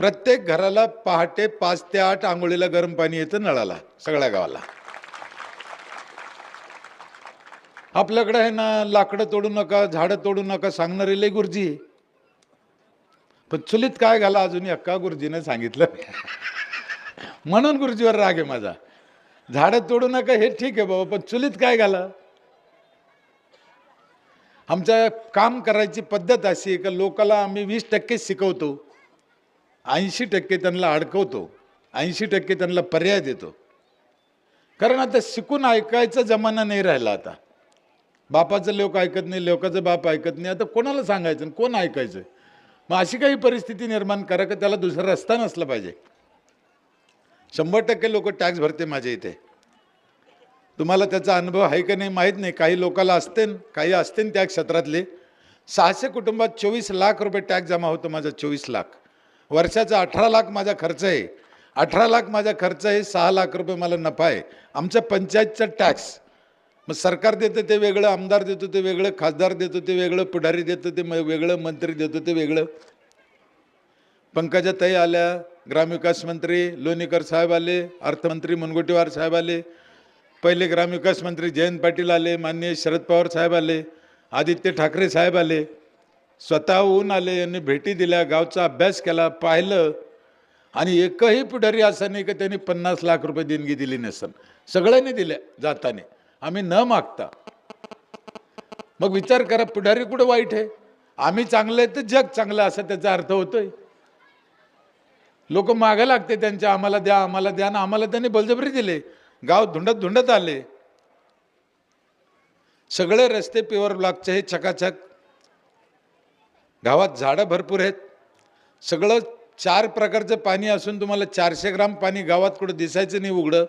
प्रत्येक घराला पहाटे पाच ते आठ आंघोळीला गरम पाणी येतं नळाला सगळ्या गावाला. आपल्याकडे आहे ना लाकडं तोडू नका झाडं तोडू नका सांगणारी लय गुरुजी पण चुलीत काय घाला अजूनही अक्का गुरुजीने सांगितलं. म्हणून गुरुजीवर राग आहे माझा. झाडं तोडू नका हे ठीक आहे बाबा पण चुलीत काय घाला? आमच्या काम करायची पद्धत अशी आहे का लोकाला आम्ही वीस टक्के शिकवतो. ऐंशी टक्के त्यांना अडकवतो ऐंशी टक्के त्यांना पर्याय देतो. कारण आता शिकून ऐकायचा जमाना नाही राहिला आता. बापाचं लोक ऐकत नाही लोकाचं बाप ऐकत नाही आता कोणाला सांगायचं कोण ऐकायचं? मग अशी काही परिस्थिती निर्माण करा का त्याला दुसरा रस्ता नसला पाहिजे. शंभर टक्के लोक टॅक्स भरते माझ्या इथे. तुम्हाला त्याचा अनुभव आहे का नाही माहीत नाही. काही लोकाला असते काही असते त्या क्षेत्रातले. सहाशे कुटुंबात चोवीस लाख रुपये टॅक्स जमा होतो माझा चोवीस लाख. वर्षाचा अठरा लाख माझा खर्च आहे. अठरा लाख माझा खर्च आहे सहा लाख रुपये मला नफा आहे. आमच्या पंचायतचा टॅक्स मग सरकार देतं ते वेगळं आमदार देतो ते वेगळं खासदार देतो ते वेगळं पुढारी देतो ते वेगळं मंत्री देतो ते वेगळं. पंकजाताई आल्या ग्रामविकास मंत्री लोणीकर साहेब आले अर्थमंत्री मुनगोटीवार साहेब आले. पहिले ग्रामविकास मंत्री जयंत पाटील आले माननीय शरद पवार साहेब आले आदित्य ठाकरे साहेब आले. स्वतःहून आले यांनी भेटी दिल्या गावचा अभ्यास केला पाहिलं. आणि एकही पुढारी असं नाही की त्यांनी पन्नास लाख रुपये देणगी दिली नसन. सगळ्यांनी दिल्या जाताने. आम्ही न मागता. मग विचार करा पुढारी कुठं वाईट आहे? आम्ही चांगलं आहे तर जग चांगलं असं त्याचा अर्थ होतोय. लोक मागे लागते त्यांच्या आम्हाला द्या आम्हाला द्या ना आम्हाला त्यांनी बलजबरी दिले. गाव धुंडत धुंडत आले. सगळे रस्ते प्युअर ब्लॉकचे हे चकाचक गावात झाडं भरपूर आहेत. सगळं चार प्रकारचं पाणी असून तुम्हाला चारशे ग्राम पाणी गावात कुठं दिसायचं नाही उघडं.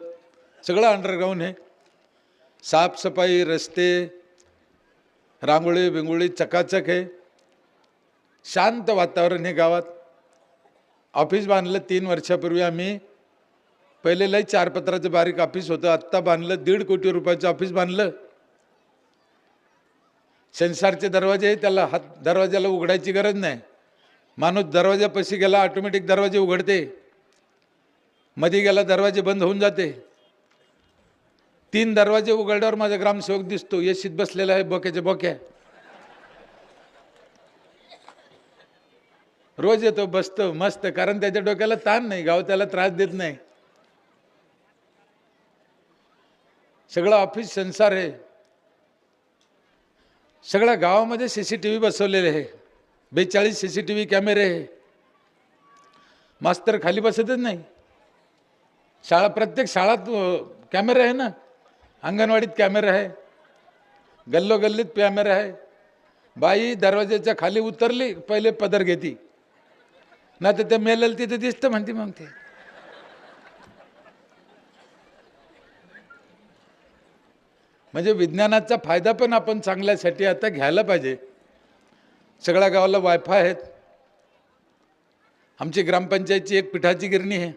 सगळं अंडरग्राऊंड आहे. साफसफाई रस्ते रांगोळी बिंगोळी चकाचक आहे. शांत वातावरण हे गावात. ऑफिस बांधलं तीन वर्षापूर्वी आम्ही. पहिले लय चार पत्राचं बारीक ऑफिस होतं. आत्ता बांधलं दीड कोटी रुपयाचं ऑफिस बांधलं. संसारचे दरवाजे त्याला हात दरवाजाला उघडायची गरज नाही. माणूस दरवाजापाशी गेला ऑटोमॅटिक दरवाजे उघडते. मध्ये गेला दरवाजे बंद होऊन जाते. तीन दरवाजे उघडल्यावर माझा ग्रामसेवक दिसतो येशीत बसलेला आहे बोक्याच्या बोक्या. रोज येतो बसतो मस्त कारण त्याच्या डोक्याला ताण नाही गाव त्याला त्रास देत नाही. सगळं ऑफिस संसार आहे. सगळ्या गावामध्ये सी सी टी व्ही बसवलेले आहे. बेचाळीस सी सी टी व्ही कॅमेरे आहे. मास्तर खाली बसतच नाही. शाळा प्रत्येक शाळात कॅमेरा आहे ना? अंगणवाडीत कॅमेरा आहे. गल्लोगल्लीत कॅमेरा आहे. बाई दरवाजाच्या खाली उतरली पहिले पदर घेती. नाही तर ते मेलेल तिथे दिसतं म्हणते मग ते. म्हणजे विज्ञानाचा फायदा पण आपण चांगल्यासाठी आता घ्यायला पाहिजे. सगळ्या गावाला वायफाय आहेत. आमची ग्रामपंचायतची एक पिठाची गिरणी आहे.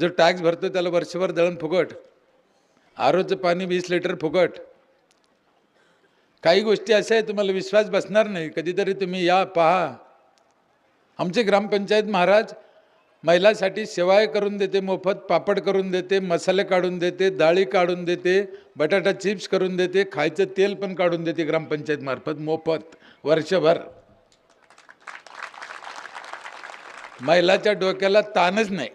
जो टॅक्स भरतो त्याला वर्षभर दळण फुकट. आरोचं पाणी वीस लिटर फुकट. काही गोष्टी अशा आहे तुम्हाला विश्वास बसणार नाही. कधीतरी तुम्ही या पहा. आमचे ग्रामपंचायत महाराज महिलासाठी शेवाय करून देते मोफत पापड करून देते मसाले काढून देते डाळी काढून देते बटाटा चिप्स करून देते खायचं तेल पण काढून देते ग्रामपंचायतमार्फत मोफत वर्षभर. महिलाच्या डोक्याला ताणच नाही.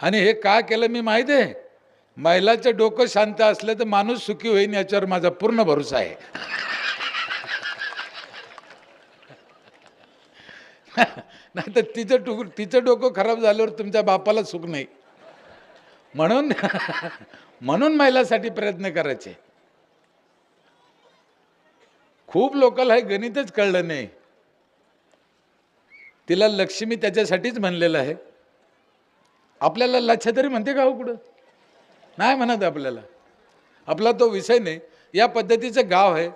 आणि हे का केलं मी माहिती आहे? महिलाचं डोकं शांत असलं तर माणूस सुखी होईन याच्यावर माझा पूर्ण भरोसा आहे. नाही तर तिचं टुक तिचं डोकं खराब झाल्यावर तुमच्या बापाला सुख नाही. म्हणून म्हणून महिलासाठी प्रयत्न करायचे. खूप लोकांना हे गणितच कळलं नाही. तिला लक्ष्मी त्याच्यासाठीच म्हणलेलं आहे. आपल्याला लक्ष तरी म्हणते का हो कुठं? नाही म्हणत आपल्याला. आपला तो विषय नाही. या पद्धतीचं गाव आहे.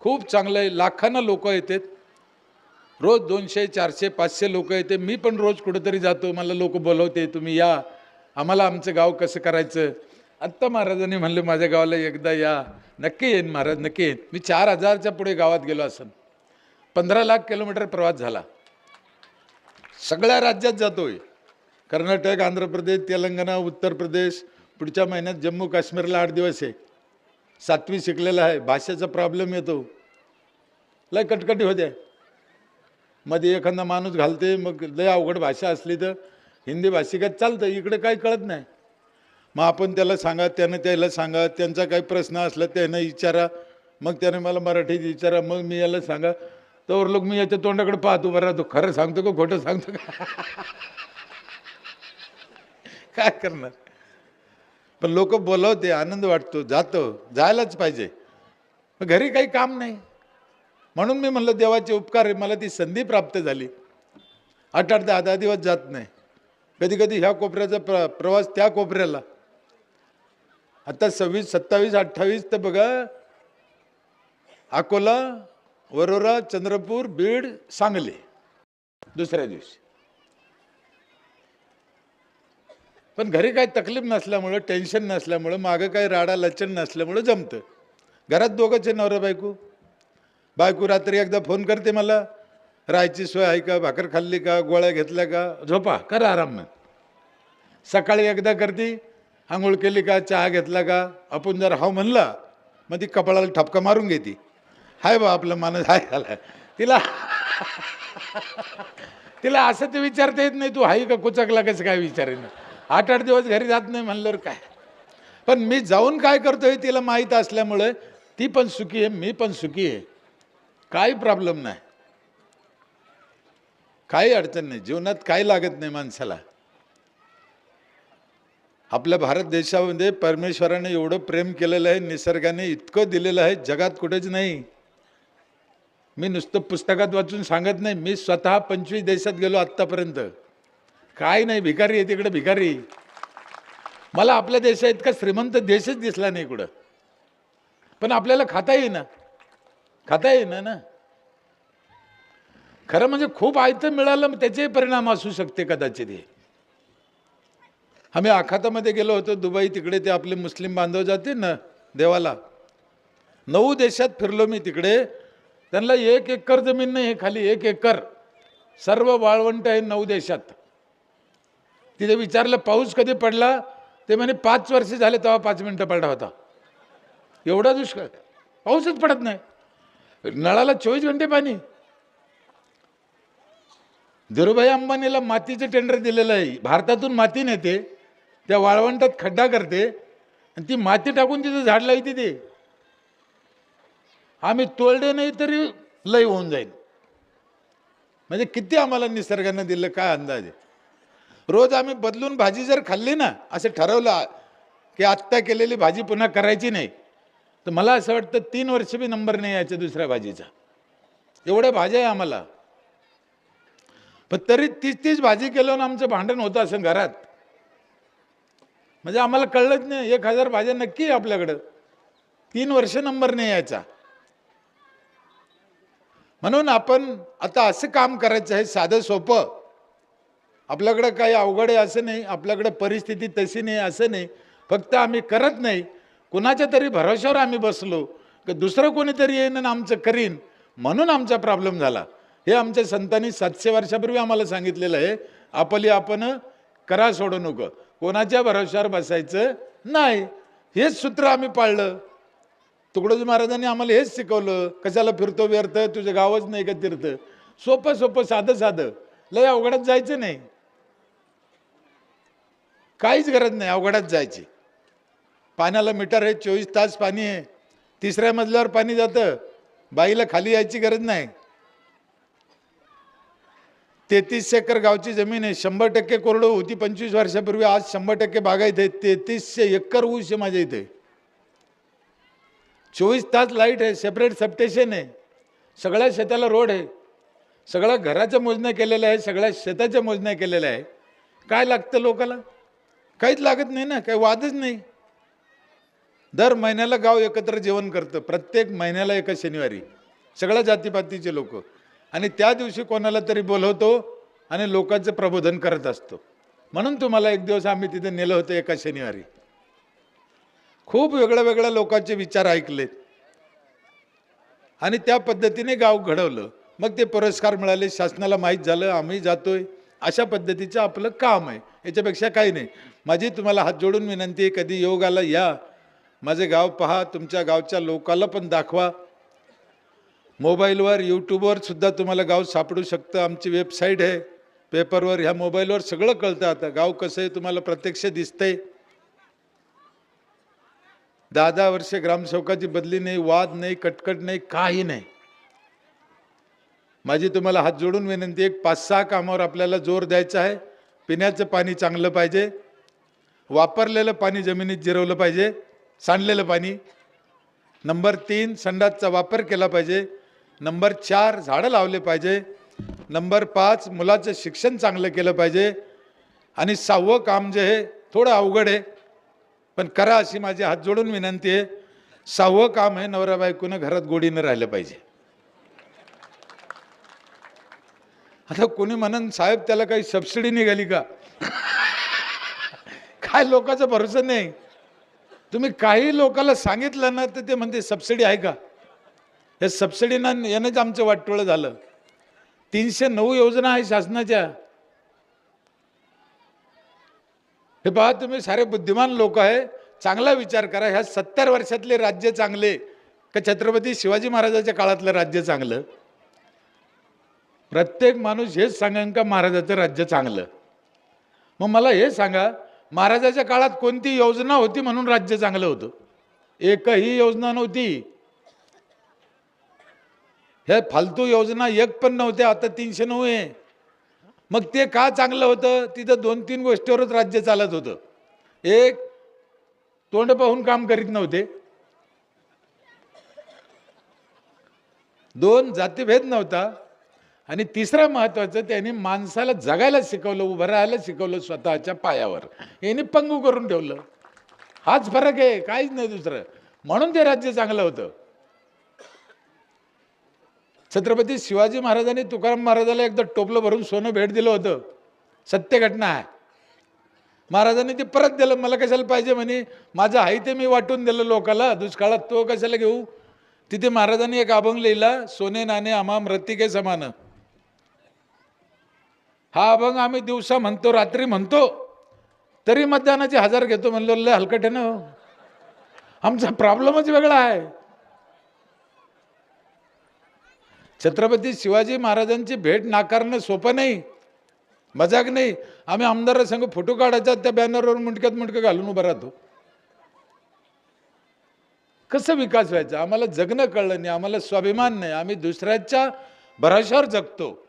खूप चांगलं आहे. लाखांना लोक येतात. रोज दोनशे चारशे पाचशे लोक येते. मी पण रोज कुठंतरी जातो. मला लोक बोलवते तुम्ही या. आम्हाला आमचं गाव कसं करायचं? आत्ता महाराजांनी म्हणलं माझ्या गावाला एकदा या. नक्की येईन महाराज नक्की येईन. मी चार हजारच्या पुढे गावात गेलो असन. पंधरा लाख किलोमीटर प्रवास झाला. सगळ्या राज्यात जातोय. कर्नाटक आंध्र प्रदेश तेलंगणा उत्तर प्रदेश. पुढच्या महिन्यात जम्मू काश्मीरला आठ दिवस आहे. सातवी शिकलेला आहे. भाषेचा प्रॉब्लेम येतो. लय कटकटी होते. मध्ये एखादा माणूस घालते मग लय अवघड भाषा असली तर हिंदी भाषिकात चालतं इकडे काही कळत नाही. मग आपण त्याला सांगा त्यानं त्याला सांगा त्यांचा काही प्रश्न असला त्यानं विचारा मग त्याने मला मराठीत विचारा मग मी याला सांगा तर लोक मी याच्या तोंडाकडे पाहतो बरं तो खरं सांगतो का खोटं सांगतो का? काय करणार? पण लोक बोलवते आनंद वाटतो जातो जायलाच पाहिजे. मग घरी काही काम नाही. म्हणून मी म्हणलं देवाचे उपकार मला ती संधी प्राप्त झाली. आठ आठ दहा दहा दिवस जात नाही. कधी कधी ह्या कोपऱ्याचा प्र प्रवास त्या कोपऱ्याला. आता सव्वीस सत्तावीस अठ्ठावीस तर बघा अकोला वरोरा चंद्रपूर बीड सांगली. दुसऱ्या दिवशी. पण घरी काही तकलीफ नसल्यामुळं टेन्शन नसल्यामुळं मागं काही राडा लचन नसल्यामुळं जमतं. घरात दोघंच आहे नवरा बायको. बायको रात्री एकदा फोन करते मला राहायची सोय आहे का भाकर खाल्ली का गोळ्या घेतल्या का? झोपा करा आराम मग. सकाळी एकदा करते आंघोळ केली का चहा घेतला का आपण जर हाव म्हणला मग ती कपाळाला ठपका मारून घेते. हाय बा आपलं माणूस हाय झाला. तिला तिला असं ते विचारता येत नाही तू हाय का कुचकला कसं काय विचारेन? आठ आठ दिवस घरी जात नाही म्हणल्यावर काय? पण मी जाऊन काय करतोय तिला माहीत असल्यामुळे ती पण सुखी आहे मी पण सुखी आहे. काही प्रॉब्लेम नाही. काही अडचण नाही. जीवनात काही लागत नाही माणसाला. आपल्या भारत देशामध्ये परमेश्वराने एवढं प्रेम केलेलं आहे निसर्गाने इतकं दिलेलं आहे जगात कुठेच नाही. मी नुसतं पुस्तकात वाचून सांगत नाही मी स्वतः पंचवीस देशात गेलो आत्तापर्यंत. काय नाही भिकारी आहे तिकडे भिकारी. मला आपल्या देशा इतका श्रीमंत देशच दिसला नाही कुठं पण आपल्याला खाता येईना. खाता येईन ना खरं म्हणजे खूप आयतं मिळालं मग त्याचे परिणाम असू शकते कदाचित हे. आम्ही आखातामध्ये गेलो होतो दुबई तिकडे ते आपले मुस्लिम बांधव जाते ना देवाला. नऊ देशात फिरलो मी तिकडे. त्यांना एक एकर जमीन नाही हे खाली एक एकर. सर्व वाळवंट आहे नऊ देशात. तिथे विचारलं पाऊस कधी पडला? ते म्हणे पाच वर्ष झाले तेव्हा पाच मिनटं पडला होता. एवढा दुष्काळ. पाऊसच पडत नाही. नळाला चोवीस घंटे पाणी. धीरूभाई अंबानीला मातीचं टेंडर दिलेलं आहे. भारतातून माती नेते त्या वाळवंटात खड्डा करते आणि ती माती टाकून तिथं झाड लावते ते. आम्ही तोलडे नाही तरी लय होऊन जाईल. म्हणजे किती आम्हाला निसर्गानं दिलं काय अंदाज आहे? रोज आम्ही बदलून भाजी जर खाल्ली ना असं ठरवलं की आत्ता केलेली भाजी पुन्हा करायची नाही. तर मला असं वाटतं तीन वर्ष बी नंबर नाही यायचा दुसऱ्या भाजीचा. एवढ्या भाज्या आहे आम्हाला. पण तरी तीच तीच भाजी केलं ना आमचं भांडण होतं असं घरात. म्हणजे आम्हाला कळलंच नाही एक हजार भाज्या नक्की आहे आपल्याकडं. तीन वर्ष नंबर नाही यायचा. म्हणून आपण आता असं काम करायचं आहे साधं सोपं. आपल्याकडं काही अवघड आहे असं नाही आपल्याकडं परिस्थिती तशी नाही असं नाही. फक्त आम्ही करत नाही. कुणाच्या तरी भरोश्यावर आम्ही बसलो की दुसरं कोणीतरी येईन आणि आमचं करीन म्हणून आमचा प्रॉब्लेम झाला. हे आमच्या संतांनी सातशे वर्षापूर्वी आम्हाला सांगितलेलं आहे आपली आपण करा सोडू नको. कोणाच्या भरोश्यावर बसायचं नाही. हेच सूत्र आम्ही पाळलं. तुकडोजी महाराजांनी आम्हाला हेच शिकवलं कशाला फिरतो व्यर्थ तुझं गावच नाही का तीर्थ? सोपं सोपं साधं साधं. लय अवघडात जायचं नाही. काहीच गरज नाही अवघडात जायची. पाण्याला मीटर आहे चोवीस तास पाणी आहे. तिसऱ्या मजल्यावर पाणी जातं. बाईला खाली यायची गरज नाही. तेहतीसशे एकर गावची जमीन आहे. शंभर टक्के कोरडो होती पंचवीस वर्षापूर्वी. आज शंभर टक्के बागायत आहे तेहतीसशे एकर ऊस आहे माझ्या इथे. चोवीस तास लाइट आहे. सेपरेट सबस्टेशन आहे. सगळ्या शेताला रोड आहे. सगळ्या घराच्या मोजण्या केलेल्या आहे. सगळ्या शेताच्या मोजण्या केलेल्या आहे. काय लागतं लोकाला? काहीच लागत नाही ना. काही वादच नाही. दर महिन्याला गाव एकत्र जेवण करतं. प्रत्येक महिन्याला एका शनिवारी. सगळ्या जातीपातीचे लोक. आणि त्या दिवशी कोणाला तरी बोलवतो आणि लोकांचं प्रबोधन करत असतो. म्हणून तुम्हाला एक दिवस आम्ही तिथे नेलं होतं एका शनिवारी. खूप वेगळ्या वेगळ्या लोकांचे विचार ऐकलेत. आणि त्या पद्धतीने गाव घडवलं. मग ते पुरस्कार मिळाले शासनाला माहीत झालं आम्ही जातोय. अशा पद्धतीचं आपलं काम आहे. याच्यापेक्षा काही नाही. माझी तुम्हाला हात जोडून विनंती आहे कधी योगाला या. माझे गाव पहा तुमच्या गावच्या लोकाला पण दाखवा. मोबाईलवर यूट्यूबवर सुद्धा तुम्हाला गाव सापडू शकतं. आमची वेबसाईट आहे. पेपरवर ह्या मोबाईलवर सगळं कळतं आता. गाव कसं आहे तुम्हाला प्रत्यक्ष दिसतंय. दहा दहा वर्षे ग्रामसेवकाची बदली नाही वाद नाही कटकट नाही काही नाही. माझी तुम्हाला हात जोडून विनंती एक पाच सहा कामावर आपल्याला जोर द्यायचा आहे. पिण्याचं पाणी चांगलं पाहिजे. वापरलेलं पाणी जमिनीत जिरवलं पाहिजे. सांडलेलं पाणी. नंबर तीन संडासचा वापर केला पाहिजे. नंबर चार झाडं लावले पाहिजे. नंबर पाच मुलाचं शिक्षण चांगलं केलं पाहिजे. आणि सहावं काम जे आहे थोडं अवघड आहे पण करा अशी माझी हात जोडून विनंती आहे. सहावं काम आहे नवरा बायकोनं घरात गोडीनं राहिलं पाहिजे. आता कोणी म्हणन साहेब त्याला काही सबसिडी निघाली का? काय लोकांचा भरोसा नाही. तुम्ही काही लोकांना सांगितलं ना तर ते म्हणते सबसिडी आहे का? हे सबसिडीनं यानंच आमचं वाटोळं झालं. तीनशे नऊ योजना आहे शासनाच्या. हे पहा तुम्ही सारे बुद्धिमान लोक आहे चांगला विचार करा. ह्या सत्तर वर्षातले राज्य चांगले का छत्रपती शिवाजी महाराजाच्या काळातलं राज्य चांगलं? प्रत्येक माणूस हेच सांगेन का महाराजाचं राज्य चांगलं? मग मला हे सांगा महाराजाच्या काळात कोणती योजना होती म्हणून राज्य चांगलं होतं? एकही योजना नव्हती. ह्या फालतू योजना एक पण नव्हत्या आता तीनशे नऊ आहे. मग ते का चांगलं होतं? तिथं दोन तीन गोष्टीवरच राज्य चालत होतं. एक तोंड पाहून काम करीत नव्हते. दोन जातीभेद नव्हता. आणि तिसरं महत्त्वाचं त्यांनी माणसाला जगायला शिकवलं उभं राहायला शिकवलं स्वतःच्या पायावर. यांनी पंगू करून ठेवलं. हाच फरक आहे काहीच नाही दुसरं. म्हणून ते राज्य चांगलं होतं. छत्रपती शिवाजी महाराजांनी तुकाराम महाराजाला एकदा टोपलं भरून सोनं भेट दिलं होतं. सत्य घटना आहे. महाराजांनी ते परत दिलं मला कशाला पाहिजे? म्हणे माझं आहे ते मी वाटून दिलं लोकाला दुष्काळात तो कशाला घेऊ? तिथे महाराजांनी एक अभंग लिहिला सोने नाणे आमाम रत्तिके समान. हा अभंग आम्ही दिवसा म्हणतो रात्री म्हणतो तरी मतदानाचे हजार घेतो म्हणलो लय हलकट आहे ना हो. आमचा प्रॉब्लेमच वेगळा आहे. छत्रपती शिवाजी महाराजांची भेट नाकारणं सोपं नाही मजाक नाही. आम्ही आमदारा संघ फोटो काढायचा त्या बॅनरवर मुंडक्यात मुंडकं घालून उभा राहतो. कसं विकास व्हायचा? आम्हाला जगणं कळलं नाही आम्हाला स्वाभिमान नाही. आम्ही दुसऱ्याच्या भराशावर जगतो.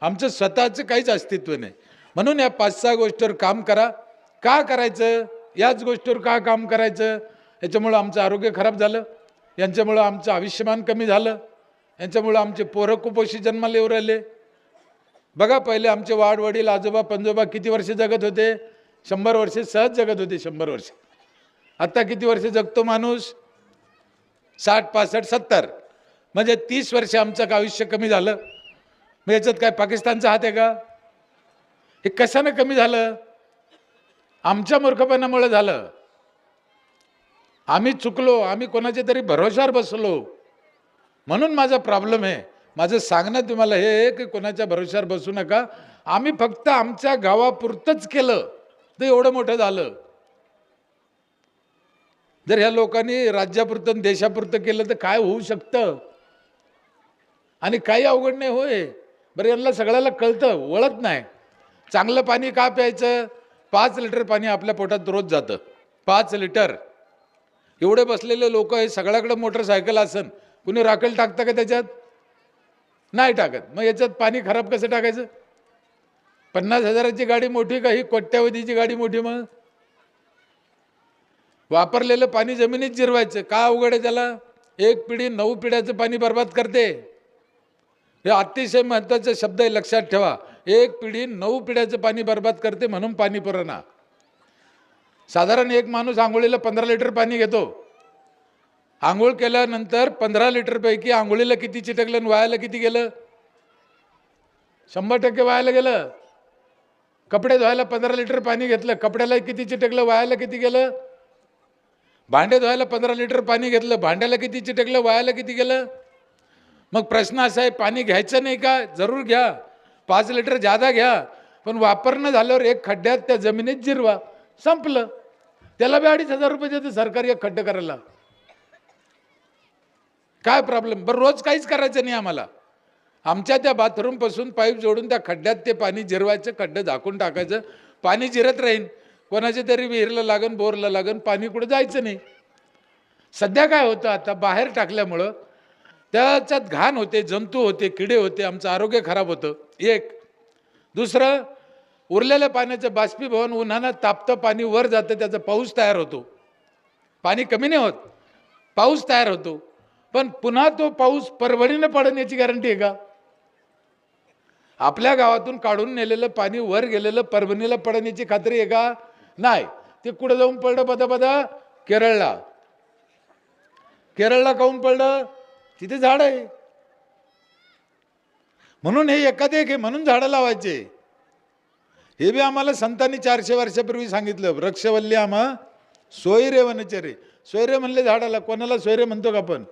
आमचं स्वतःचं काहीच अस्तित्व नाही. म्हणून या पाच सहा गोष्टीवर काम करा. का करायचं? याच गोष्टीवर का काम करायचं? याच्यामुळं आमचं आरोग्य खराब झालं. यांच्यामुळं आमचं आयुष्यमान कमी झालं. यांच्यामुळं आमचे पोरं कुपोषी जन्माला येऊ राहिले. बघा पहिले आमचे वाडवडील आजोबा पंजोबा किती वर्ष जगत होते? शंभर वर्षे सहज जगत होते शंभर वर्ष. आत्ता किती वर्ष जगतो माणूस? साठ पासष्ट सत्तर. म्हणजे तीस वर्ष आमचं आयुष्य कमी झालं. मग याच्यात काय पाकिस्तानचा हात आहे का? हे कशानं कमी झालं? आमच्या मूर्खपणामुळे झालं. आम्ही चुकलो आम्ही कोणाच्या तरी भरोशावर बसलो. म्हणून माझा प्रॉब्लेम आहे माझं सांगणं तुम्हाला हे की कोणाच्या भरोशावर बसू नका. आम्ही फक्त आमच्या गावापुरतंच केलं. तर एवढं मोठं झालं. जर ह्या लोकांनी राज्यापुरतं आणि देशापुरतं केलं तर काय होऊ शकतं? आणि काही अवघड नाही होय. बरं यांना सगळ्याला कळतं वळत नाही. चांगलं पाणी का प्यायचं? पाच लिटर पाणी आपल्या पोटात रोज जातं. पाच लिटर. एवढे बसलेले लोक हे सगळ्याकडे मोटरसायकल असन. कुणी राखेल टाकतं का त्याच्यात? नाही टाकत. मग याच्यात पाणी खराब कसं टाकायचं? पन्नास हजाराची गाडी मोठी का ही कोट्यावधीची गाडी मोठी मग? वापरलेलं पाणी जमिनीत जिरवायचं. का अवघड आहे त्याला? एक पिढी नऊ पिढ्याचं पाणी बर्बाद करते. हे अतिशय महत्त्वाचा शब्द आहे लक्षात ठेवा. एक पिढी नऊ पिढ्याचं पाणी बर्बाद करते म्हणून पाणी पुरवणा. साधारण एक माणूस आंघोळीला पंधरा लिटर पाणी घेतो. आंघोळ केल्यानंतर पंधरा लिटरपैकी आंघोळीला किती चिटकलं आणि वायाला किती गेलं? शंभर टक्के वायाला गेलं. कपडे धुवायला पंधरा लिटर पाणी घेतलं. कपड्याला किती चिटकलं वायाला किती गेलं? भांडे धुवायला पंधरा लिटर पाणी घेतलं. भांड्याला किती चिटकलं वायाला किती गेलं? मग प्रश्न असा आहे पाणी घ्यायचं नाही का? जरूर घ्या. पाच लिटर जादा घ्या. पण वापरणं झाल्यावर एक खड्ड्यात त्या जमिनीत जिरवा. संपलं. त्याला बी अडीच हजार रुपये देतं सरकार एक खड्डे करायला. काय प्रॉब्लेम बरं रोज काहीच करायचं नाही आम्हाला. आमच्या त्या बाथरूमपासून पाईप जोडून त्या खड्ड्यात ते पाणी जिरवायचं खड्डं झाकून टाकायचं. पाणी जिरत राहीन. कोणाच्या तरी विहिरीला लागन बोरला लागन पाणी कुठं जायचं नाही. सध्या काय होतं आता? बाहेर टाकल्यामुळं त्याच्यात घाण होते जंतू होते किडे होते आमचं आरोग्य खराब होतं. एक. दुसरं उरलेल्या पाण्याचं बाष्पीभवन उन्हानं तापतं पाणी वर जातं त्याचा पाऊस तयार होतो. पाणी कमी नाही होत पाऊस तयार होतो. पण पुन्हा तो पाऊस परभणीनं पडण्याची याची गॅरंटी आहे का? आपल्या गावातून काढून नेलेलं पाणी वर गेलेलं परभणीला पडण्याची खात्री आहे का? नाही. ते कुठं जाऊन पडलं? बदा बदा केरळला. केरळला काऊन पडलं? तिथे झाड आहे. म्हणून हे एखादे एक म्हणून झाडं लावायचे. हे बी आम्हाला संतांनी चारशे वर्षापूर्वी सांगितलं वृक्षवल्ली आम्हा सोयरे वनचरे. सोयरे म्हणले झाडाला कोणाला सोयरे म्हणतो का आपण?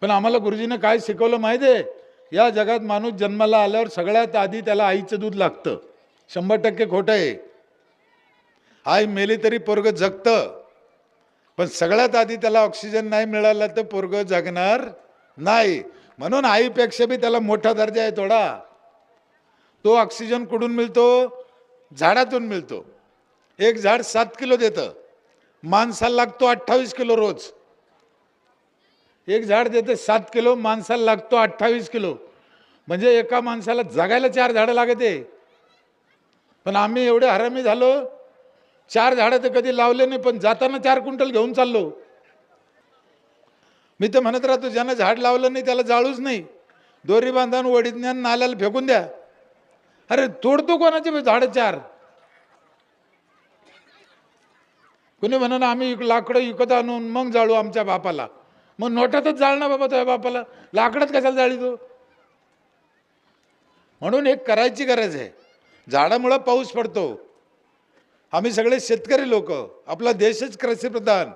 पण आम्हाला गुरुजीनं काय शिकवलं माहिती आहे? या जगात माणूस जन्माला आल्यावर सगळ्यात आधी त्याला आईचं दूध लागतं. शंभर टक्के खोटं आहे. आई मेली तरी पोरग जगतं. पण सगळ्यात आधी त्याला ऑक्सिजन नाही मिळाला तर पोरग जगणार नाही. म्हणून आईपेक्षा बी त्याला मोठा दर्जा आहे थोडा. तो ऑक्सिजन कुठून मिळतो? झाडातून मिळतो. एक झाड सात किलो देतं. माणसाला लागतो अठ्ठावीस किलो रोज. एक झाड देते सात किलो माणसाला लागतो अठ्ठावीस किलो. म्हणजे एका माणसाला जगायला चार झाडं लागते. पण आम्ही एवढे हरामी झालो चार झाडं तर कधी लावले नाही पण जाताना चार क्विंटल घेऊन चाललो. मी तर म्हणत राहतो ज्यानं झाड लावलं नाही त्याला जाळूच नाही. दोरी बांधून वडीज्ञान नाल्याला फेकून द्या. अरे तोडतो कोणाचे झाडं चार? कुणी म्हणून आम्ही लाकडं विकत आणून मग जाळू आमच्या बापाला. मग नोटातच जाळ ना बाबा तुझ्या बापाला. लाकडच कशाला जाळी तो? म्हणून एक करायची गरज आहे. झाडामुळं पाऊस पडतो. आम्ही सगळे शेतकरी लोक आपला देशच कृषीप्रधान.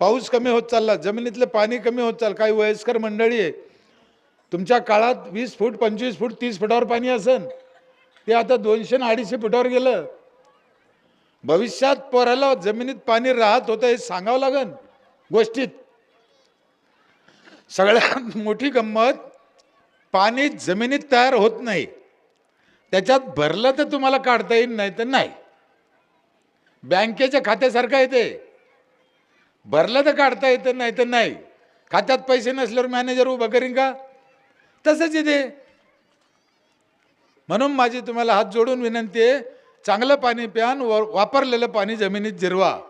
पाऊस कमी होत चालला जमिनीतलं पाणी कमी होत चाललं काही वयस्कर मंडळी आहे. तुमच्या काळात वीस फूट पंचवीस फूट तीस फुटावर पाणी असन. ते आता दोनशे आणि अडीचशे फुटावर गेलं. भविष्यात पोराला जमिनीत पाणी राहत होतं हे सांगावं लागन गोष्टीत. सगळ्यात मोठी गंमत पाणी जमिनीत तयार होत नाही. त्याच्यात भरलं तर तुम्हाला काढता येईल नाही तर नाही. बँकेच्या खात्यासारखं आहे ते. भरलं तर काढता येतं नाही तर नाही. खात्यात पैसे नसल्यावर मॅनेजर उभं करीन का? तसंच आहे ते. म्हणून माझी तुम्हाला हात जोडून विनंती आहे चांगलं पाणी प्यान व वापरलेलं पाणी जमिनीत जिरवा.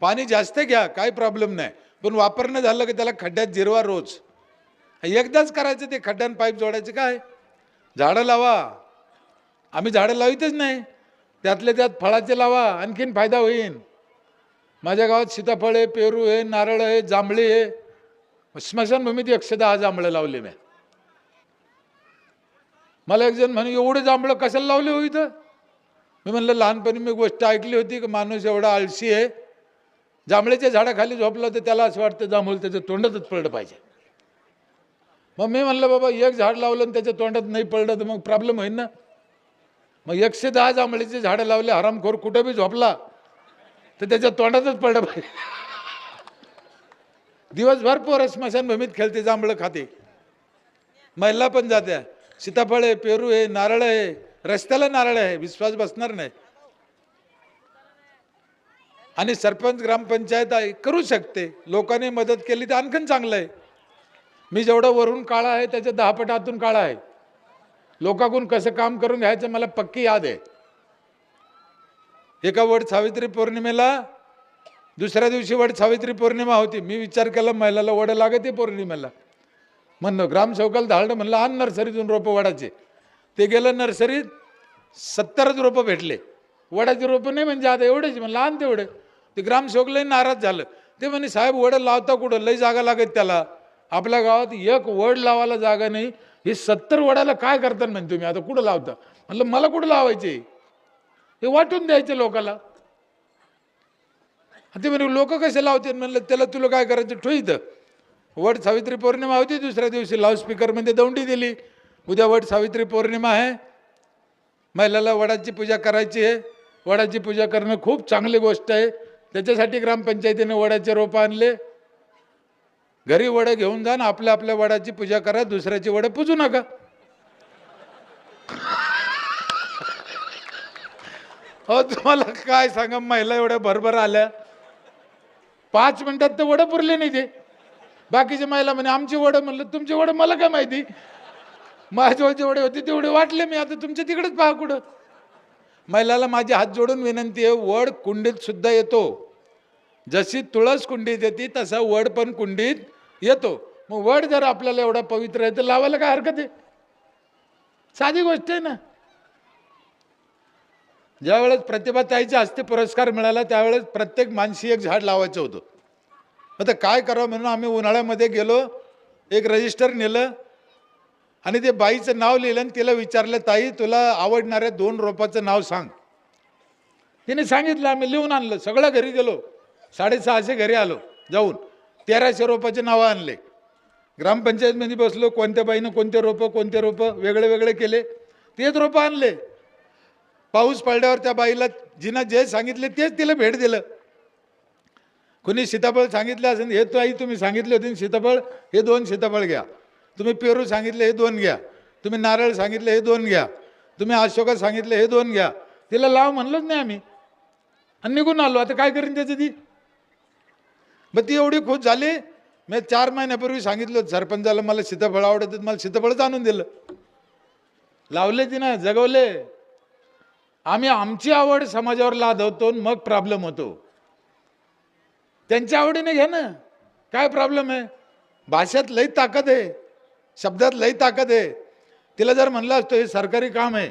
पाणी जास्त घ्या काही प्रॉब्लेम नाही. पण वापरणं झालं की त्याला खड्ड्यात जिरवा रोज. एकदाच करायचं ते खड्ड्यान पाईप जोडायचं काय? झाडं लावा. आम्ही झाडं लावितच नाही. त्यातले त्यात फळाचे लावा आणखीन फायदा होईल माझ्या गावात सीताफळ आहे पेरू आहे नारळ आहे जांभळे आहे स्मशानभूमीत एकशे दहा जांभळं लावले मी. मला एक जण म्हणे एवढे जांभळं कशाला लावले हो इथं? मी म्हणलं लहानपणी मी गोष्ट ऐकली होती की माणूस एवढा आळशी आहे. जांभळ्याच्या झाडाखाली झोपला तर त्याला असं वाटतं जांभूळ त्याच्या तोंडातच पडलं पाहिजे. मग मी म्हणलं बाबा एक झाड लावलं आणि त्याच्या तोंडात नाही पडलं तर मग प्रॉब्लेम होईल ना? मग एकशे दहा जांभळीचे झाडं लावले हरामखोर कुठं बी झोपला तर त्याच्या तोंडातच पडलं पाहिजे दिवसभर पोर स्मशानभूमीत खेळते जांभळं खाते. महिला पण जात्या. सीताफळ आहे पेरू आहे नारळ आहे रस्त्याला नारळ आहे विश्वास बसणार नाही. आणि सरपंच ग्रामपंचायत आहे करू शकते. लोकांनी मदत केली तर आणखीन चांगलं आहे. मी जेवढं वरून काळा आहे त्याच्या दहा पटातून काळा आहे. लोकांकडून कसं काम करून घ्यायचं मला पक्की याद आहे. एका वड सावित्री पौर्णिमेला दुसऱ्या दिवशी वड सावित्री पौर्णिमा होती. मी विचार केला महिलाला वड लागते पौर्णिमेला. म्हणणं ग्रामसेवकाला धाडलं म्हणलं आण नर्सरीतून रोपं वडाचे ते गेलं नर्सरीत सत्तरच रोपं भेटले. वडाची रोपं नाही म्हणजे आता एवढेच म्हणलं आण तेवढे. ते ग्रामसेवकलाही लई नाराज झालं. ते म्हणे साहेब वड लावता कुठं? लई जागा लागत त्याला. आपल्या गावात एक वड लावायला जागा नाही. हे सत्तर वडाला काय करतात म्हणते तुम्ही? आता कुठं लावता? म्हणलं मला कुठं लावायचे? हे वाटून द्यायचे लोकाला. ते म्हणे लोक कसे लावते? म्हणलं त्याला तुला काय करायचं? ठोईत वट सावित्री पौर्णिमा होती दुसऱ्या दिवशी. लाऊडस्पीकरमध्ये दौंडी दिली. उद्या वट सावित्री पौर्णिमा आहे. महिलाला वडाची पूजा करायची आहे. वडाची पूजा करणं खूप चांगली गोष्ट आहे. त्याच्यासाठी ग्रामपंचायतीने वडाचे रोपं आणले. घरी वडं घेऊन जा ना आपल्या आपल्या वडाची पूजा करा दुसऱ्याची वडं पूजू नका. हो तुम्हाला काय सांगा महिला एवढ्या भरभर आल्या. पाच मिनिटात तर वडं पुरले नाही ते. बाकीचे महिला म्हणे आमची वडं म्हणलं तुमची वडं मला काय माहिती? माझ्याजवळ जेवढे होते तेवढे वाटले मी आता तुमच्या तिकडेच पहा कुठं. महिलाला माझे हात जोडून विनंती आहे वड कुंडीत सुद्धा येतो. जशी तुळस कुंडीत येते तसा वड पण कुंडीत येतो. मग वड जर आपल्याला एवढा पवित्र आहे तर लावायला काय हरकत आहे? साधी गोष्ट आहे ना. ज्यावेळेस प्रतिभाताईच्या हस्ते पुरस्कार मिळाला त्यावेळेस प्रत्येक माणशी एक झाड लावायचं होतं. आता काय करावं म्हणून आम्ही उन्हाळ्यामध्ये गेलो एक रजिस्टर नेलं आणि ते बाईचं नाव लिहिलं आणि तिला विचारलं ताई तुला आवडणाऱ्या दोन रोपाचं नाव सांग. तिने सांगितलं आम्ही लिहून आणलं सगळं घरी गेलो. साडेसहाशे घरी आलो जाऊन. तेराशे रोपाचे नावं आणले. ग्रामपंचायतमध्ये बसलो कोणत्या बाईनं कोणते रोपं कोणते रोपं वेगळे वेगळे केले. तेच रोपं आणले. पाऊस पडल्यावर त्या बाईला जिनं जे सांगितले तेच तिला भेट दिलं. कुणी सीताफळ सांगितलं असेल हे तो आई तुम्ही सांगितले होते सीताफळ? हे दोन सीताफळ घ्या. तुम्ही पेरू सांगितले हे दोन घ्या. तुम्ही नारळ सांगितले हे दोन घ्या. तुम्ही अशोका सांगितले हे दोन घ्या. तिला लाव म्हणलोच नाही आम्ही. आणि निघून आलो. आता काय करीन त्याचं ती? मग ती एवढी खुश झाली. मी चार महिन्यापूर्वी सांगितलं सरपंचाला मला सीताफळ आवडत मला सीताफळच आणून दिलं. लावले ती ना जगवले. आम्ही आमची आवड समाजावर लादवतो आणि मग प्रॉब्लेम होतो. त्यांच्या आवडीने घ्या ना. काय प्रॉब्लेम आहे? भाषेत लई ताकद आहे. शब्दात लई ताकद आहे. तिला जर म्हणलं असतो हे सरकारी काम आहे.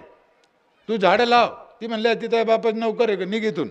तू झाडं लाव. ती म्हणल्या तिथं बापच नोकर आहे का? निघ इथून.